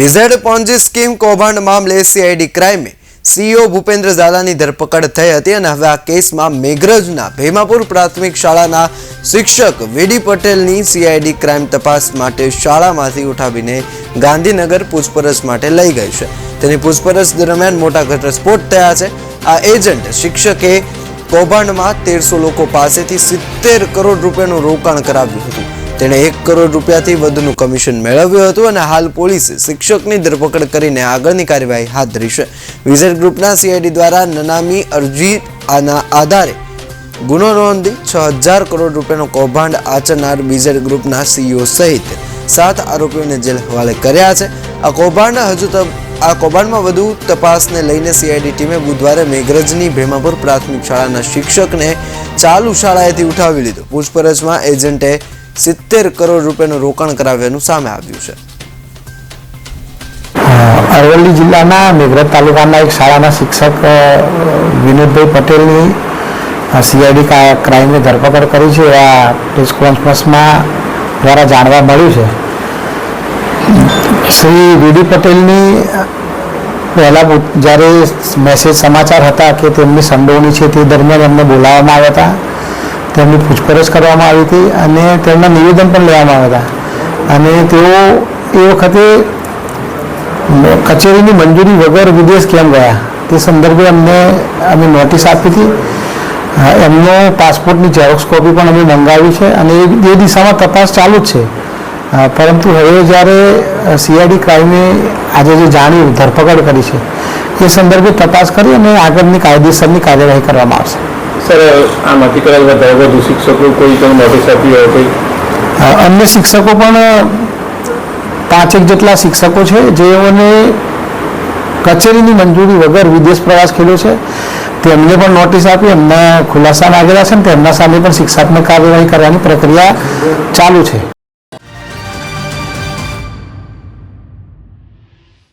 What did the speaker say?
બિઝેડ Ponzi scheme કૌભાંડ મામલે CID ક્રાઇમે સીઈઓ ભૂપેન્દ્ર ઝાલાની ધરપકડ થઈ હતી અને હવે આ કેસમાં મેઘરજના ભેમાપુર પ્રાથમિક શાળાના શિક્ષક વીડી પટેલની સીઆઈડી ક્રાઇમ તપાસ માટે શાળામાંથી ઉઠાવીને ગાંધીનગર પૂછપરછ માટે લઈ ગઈ છે. તેની પૂછપરછ દરમિયાન મોટા ઘટસ્ફોટ થયા છે. આ એજન્ટ શિક્ષકે કૌભાંડમાં તેરસો લોકો પાસેથી સિત્તેર કરોડ રૂપિયાનું રોકાણ કરાવ્યું હતું. તેણે એક કરોડ રૂપિયાથી વધુનું કમિશન મેળવ્યું હતું અને હાલ પોલીસે શિક્ષકની ધરપકડ કરીને આગળની કાર્યવાહી હાથ ધરી છે. વિઝેટ ગ્રુપના સીઆઈડી દ્વારા નનામી અરજી આના આધારે ગુનો નોંધી છ હજાર કરોડ રૂપિયાનું કૌભાંડ આચરનાર બીઝેડ ગ્રુપના સીઈઓ સહિત સાત આરોપીઓને જેલ હવાલે કર્યા છે. આ કૌભાંડ હજુ તબ આ કૌભાંડમાં વધુ તપાસને લઈને સીઆઈડી ટીમે બુધવારે મેઘરજની ભેમાપુર પ્રાથમિક શાળાના શિક્ષકને ચાલુ શાળાએથી ઉઠાવી લીધો. પૂછપરછમાં એજન્ટે સિત્તેર કરોડ રૂપિયાનું રોકાણ કરાવ્યાનું સામે આવ્યું છે. અરવલ્લી જિલ્લાના મેઘરજ તાલુકાના એક શાળાના શિક્ષક વિનોદભાઈ પટેલની સીઆઈડી ક્રાઇમે ધરપકડ કરી છે એવા પ્રેસ કોન્ફરન્સમાં દ્વારા જાણવા મળ્યું છે. શ્રી વીડી પટેલની પહેલાં જ્યારે મેસેજ સમાચાર હતા કે તેમની સંડોવણી છે તે દરમિયાન એમને બોલાવવામાં આવ્યા હતા. તેમની પૂછપરછ કરવામાં આવી હતી અને તેમના નિવેદન પણ લેવામાં આવ્યા હતા. અને તેઓ એ વખતે કચેરીની મંજૂરી વગર વિદેશ કેમ ગયા? તે સંદર્ભે અમને, અમે નોટિસ આપી હતી. એમનો પાસપોર્ટની ઝેરોક્સ કોપી પણ અમે મંગાવી છે અને એ દિશામાં તપાસ ચાલુ જ છે. પરંતુ હવે જ્યારે સીઆઈડી ક્રાઇમે આજે જે જાણ્યું ધરપકડ કરી છે, એ સંદર્ભે તપાસ કરી અને આગળની કાયદેસરની કાર્યવાહી કરવામાં આવશે. સર, આમાંથી કદાચ વધારે વધુ શિક્ષકો કોઈ તમે નોટિસ આપી હોય કોઈ અન્ય શિક્ષકો પણ પાંચેક જેટલા શિક્ષકો છે જેઓને કચેરીની મંજૂરી વગર વિદેશ પ્રવાસ ખેલ્યો છે. તેમને પણ નોટિસ આપી, એમના ખુલાસા માગેલા છે અને તેમના સામે પણ શિક્ષાત્મક કાર્યવાહી કરવાની પ્રક્રિયા ચાલુ છે.